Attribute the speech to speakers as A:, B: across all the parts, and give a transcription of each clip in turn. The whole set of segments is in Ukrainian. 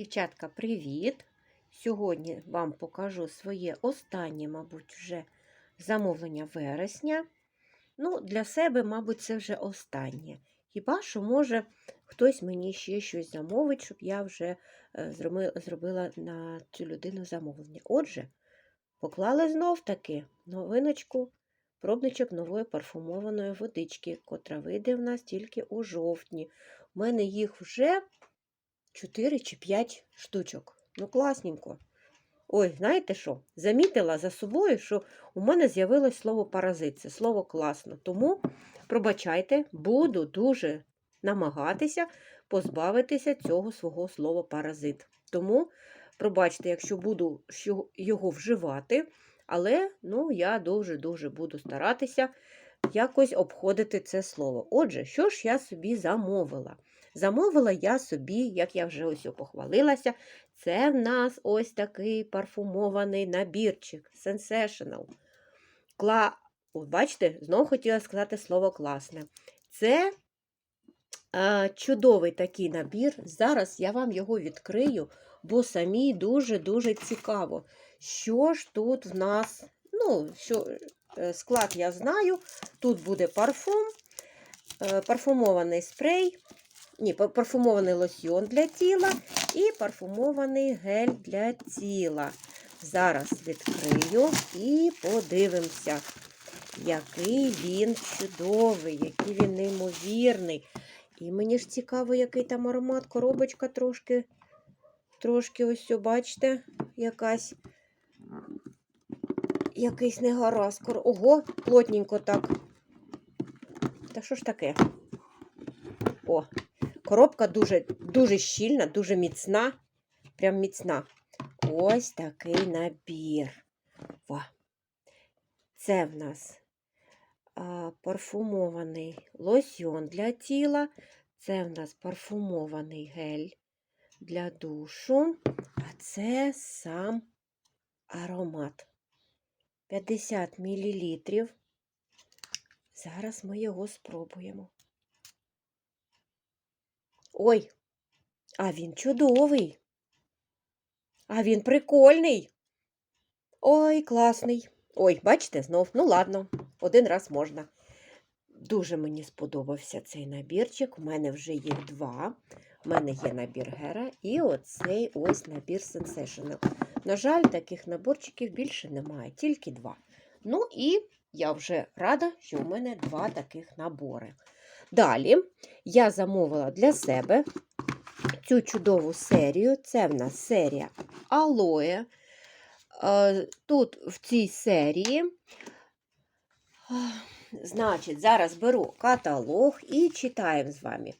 A: Дівчатка, привіт! Сьогодні вам покажу своє останнє, мабуть, вже замовлення вересня. Ну, для себе, мабуть, це вже останнє. Хіба що, може, хтось мені ще щось замовить, щоб я вже е, зробила на цю людину замовлення. Отже, поклали знов таки новиночку, пробничок нової парфумованої водички, котра вийде в нас тільки у жовтні. У мене їх вже 4 чи 5 штучок. Ну, класненько. Ой, знаєте що? Замітила за собою, що у мене з'явилось слово паразит. Це слово класно. Тому, пробачайте, буду дуже намагатися позбавитися цього свого слова паразит. Тому, пробачте, якщо буду його вживати, але ну, я дуже-дуже буду старатися якось обходити це слово. Отже, що ж я собі замовила? Замовила я собі, як я вже ось похвалилася, це в нас ось такий парфумований набірчик Sensational. Кла... О, бачите, знову хотіла сказати слово класне. Це е, чудовий такий набір. Зараз я вам його відкрию, бо самій дуже-дуже цікаво, що ж тут в нас. Ну, що, е, склад я знаю. Тут буде парфум, е, парфумований спрей, ні, парфумований лосьйон для тіла і парфумований гель для тіла. Зараз відкрию і подивимося, який він чудовий, який він неймовірний. І мені ж цікаво, який там аромат. Коробочка трошки, трошки ось, бачите, якась. Якийсь негаразд. Ого, плотненько так. Та що ж таке? О, коробка дуже, дуже щільна, дуже міцна. Прям міцна. Ось такий набір. Во. Це в нас а, парфумований лосьон для тіла. Це в нас парфумований гель для душу. А це сам аромат. 50 мл. Зараз ми його спробуємо. Ой, а він чудовий. А він прикольний. Ой, класний. Ой, бачите, знов. Ну, ладно, один раз можна. Дуже мені сподобався цей набірчик. У мене вже їх два. У мене є набір Гера і оцей ось набір Sensational. На жаль, таких наборчиків більше немає, тільки два. Ну і я вже рада, що у мене два таких набори. Далі я замовила для себе цю чудову серію. Це в нас серія Алоє. Е, Тут в цій серії, значить, зараз беру каталог і читаємо з вами.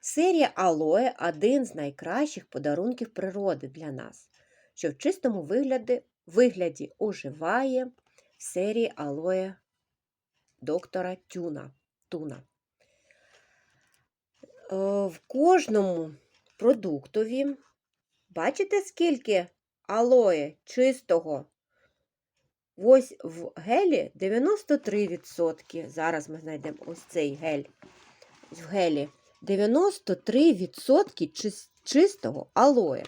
A: Серія Алоє один з найкращих подарунків природи для нас, що в чистому вигляді, вигляді оживає в серії Алоє доктора Тюна. Туна. Е, В кожному продуктові, бачите, скільки алоє чистого? Ось в гелі 93%. Зараз ми знайдемо ось цей гель. В гелі 93% чистого алоє.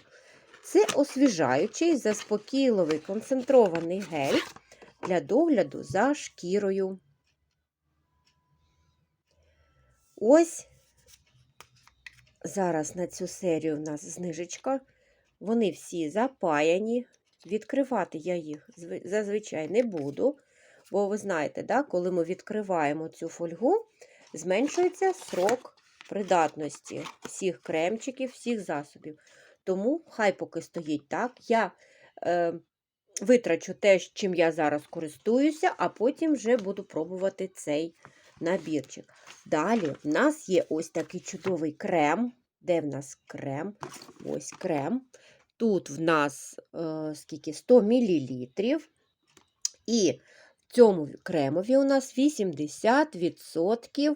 A: Це освіжаючий, заспокійливий концентрований гель для догляду за шкірою. Ось зараз на цю серію в нас знижечка. Вони всі запаяні. Відкривати я їх зазвичай не буду, бо ви знаєте, да, коли ми відкриваємо цю фольгу, зменшується срок придатності всіх кремчиків, всіх засобів. Тому хай поки стоїть так. Я е, витрачу те, чим я зараз користуюся, а потім вже буду пробувати цей набірчик. Далі в нас є ось такий чудовий крем. Де в нас крем? Ось крем. Тут в нас е, скільки 100 мл. І в цьому кремові у нас 80%.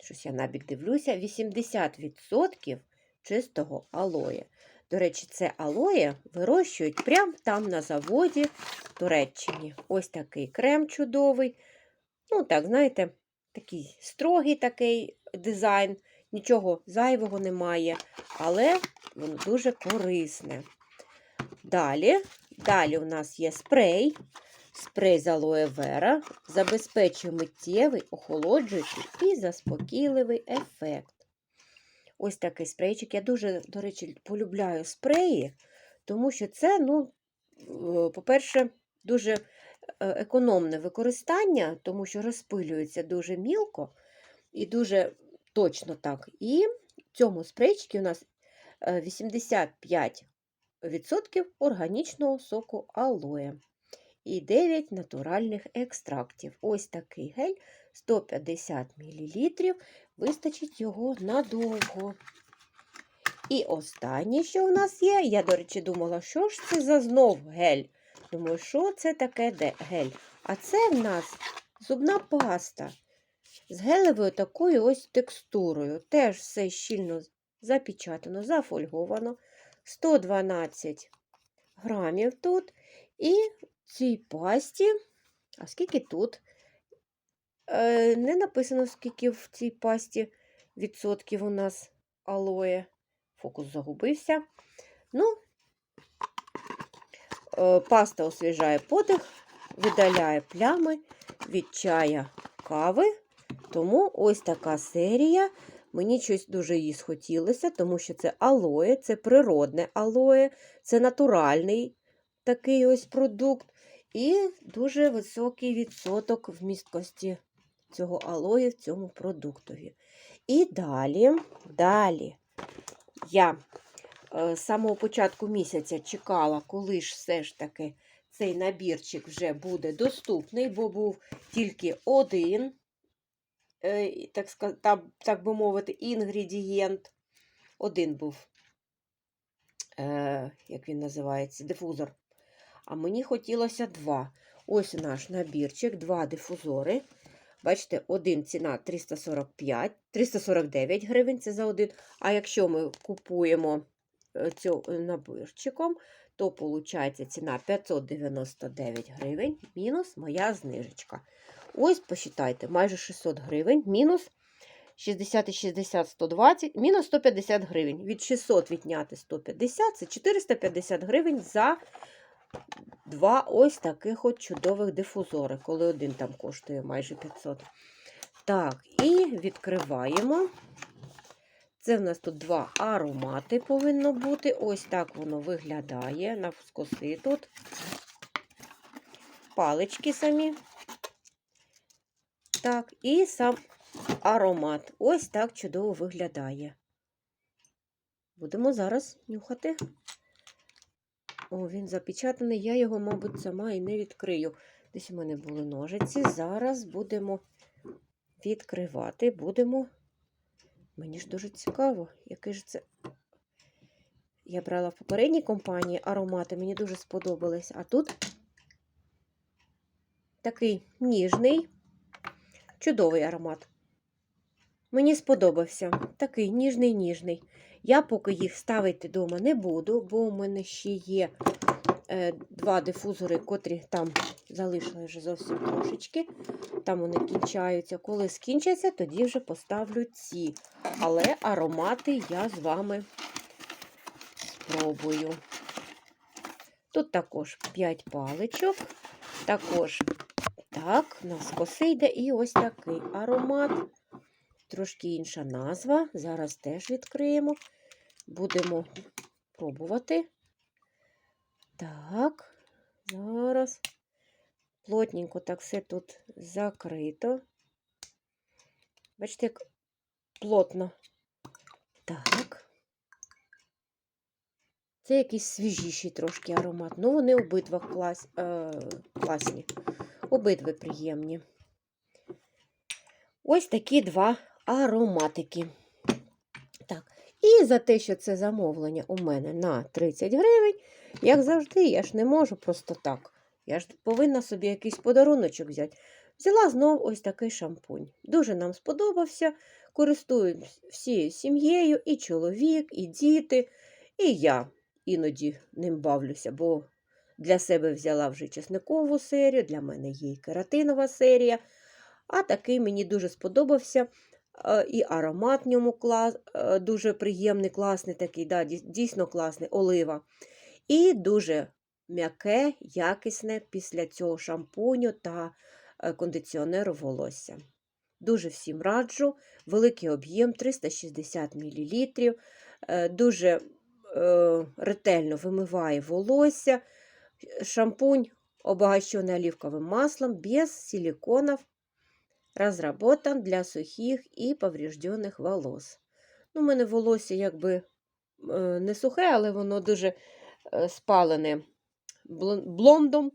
A: Щось я набік дивлюся, 80% чистого алоє. До речі, це алоє вирощують прямо там на заводі в Туреччині. Ось такий крем чудовий. Ну, так, знаєте, такий строгий такий дизайн, нічого зайвого немає. Але воно дуже корисне. Далі, далі у нас є спрей. Спрей з алоє вера забезпечує миттєвий, охолоджуючий і заспокійливий ефект. Ось такий спрейчик. Я дуже, до речі, полюбляю спреї, тому що це, ну, е, по-перше, дуже економне використання, тому що розпилюється дуже мілко і дуже точно так. І в цьому спрейчику у нас е, 85% органічного соку алоє і 9 натуральних екстрактів. Ось такий гель 150 мл. Вистачить його надовго. І останнє, що в нас є, я, до речі, думала, що ж це за знов гель. Думаю, що це таке гель? А це в нас зубна паста з гелевою такою ось текстурою. Теж все щільно запечатано, зафольговано. 112 грамів тут. І в цій пасті, а скільки тут? Е, не написано, скільки в цій пасті відсотків у нас алоє. Фокус загубився. Ну, паста освіжає подих, видаляє плями від чая кави. Тому ось така серія. Мені щось дуже її схотілося, тому що це алоє, це природне алоє, це натуральний такий ось продукт. І дуже високий відсоток вмісткості цього алої в цьому продуктові. І далі, далі я е, з самого початку місяця чекала, коли ж все ж таки цей набірчик вже буде доступний, бо був тільки один, е, так, так би мовити, інгредієнт. Один був, е, як він називається, дифузор. А мені хотілося два. Ось наш набірчик, два дифузори. Бачите, один ціна 345, 349 гривень це за один. А якщо ми купуємо е, цю набірчиком, то виходить ціна 599 гривень, мінус моя знижечка. Ось, посчитайте, майже 600 гривень, мінус 60 і 60, 120, мінус 150 гривень. Від 600 відняти 150, це 450 гривень за два ось таких от чудових дифузори, коли один там коштує майже 500. Так, і відкриваємо. Це в нас тут два аромати повинно бути. Ось так воно виглядає. Навскоси тут. Палички самі. Так, і сам аромат. Ось так чудово виглядає. Будемо зараз нюхати. О, він запечатаний. Я його, мабуть, сама і не відкрию. Десь у мене були ножиці. Зараз будемо відкривати. Будемо. Мені ж дуже цікаво, який ж це. Я брала в попередній компанії аромати, мені дуже сподобались. А тут такий ніжний, чудовий аромат. Мені сподобався. Такий ніжний ніжний. Я поки їх ставити вдома не буду, бо у мене ще є два дифузори, котрі там залишили вже зовсім трошечки. Там вони кінчаються. Коли скінчаться, тоді вже поставлю ці. Але аромати я з вами спробую. Тут також 5 паличок. Також так, у нас коси йде і ось такий аромат. Трошки інша назва. Зараз теж відкриємо. Будемо пробувати. Так, зараз плотненько так все тут закрито. Бачите, як плотно. Так. Це якийсь свіжіший трошки аромат. Ну, вони обидва клас, е, класні. Обидва приємні. Ось такі два ароматики. І за те, що це замовлення у мене на 30 гривень, як завжди, я ж не можу просто так. Я ж повинна собі якийсь подаруночок взяти. Взяла знов ось такий шампунь. Дуже нам сподобався. Користуюсь всією сім'єю, і чоловік, і діти, і я іноді ним бавлюся, бо для себе взяла вже чесникову серію, для мене є і кератинова серія. А такий мені дуже сподобався. Е, і аромат ньому клас, е, дуже приємний, класний такий, да, дійсно класний, олива. І дуже м'яке, якісне після цього шампуню та е, кондиціонеру волосся. Дуже всім раджу. Великий об'єм 360 мл. Дуже ретельно вимиває волосся. Шампунь обогащений оливковым маслом без силиконов, разработан для сухих і повреждених волос. Ну, у мене волосся якби е, не сухе, але воно дуже е, спалене блондом,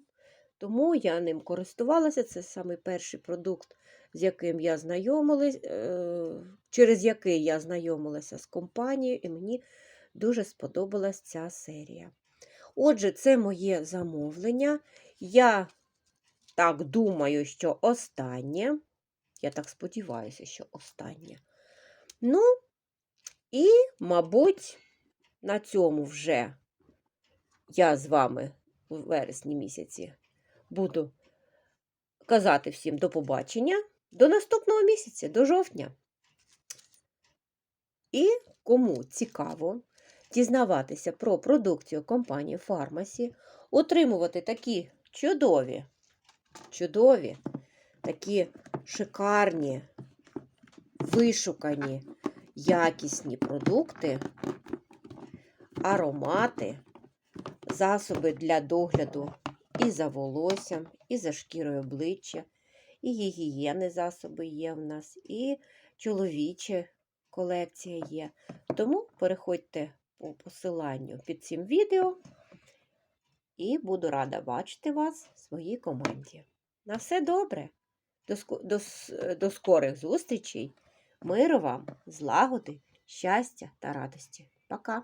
A: тому я ним користувалася. Це самий перший продукт, з яким я знайомилась, е, через який я знайомилася з компанією, і мені дуже сподобалась ця серія. Отже, це моє замовлення. Я так думаю, що останнє. Я так сподіваюся, що останнє. Ну, і, мабуть, на цьому вже я з вами у вересні місяці буду казати всім до побачення. До наступного місяця, до жовтня. І кому цікаво дізнаватися про продукцію компанії Фармасі, отримувати такі чудові, чудові, такі шикарні, вишукані, якісні продукти, аромати, засоби для догляду і за волоссям, і за шкірою обличчя, і гігієни засоби є в нас, і чоловіча колекція є. Тому переходьте по посиланню під цим відео і буду рада бачити вас в своїй команді. На все добре! До, до, до скорих зустрічей! Миру вам, злагоди, щастя та радості. Пока!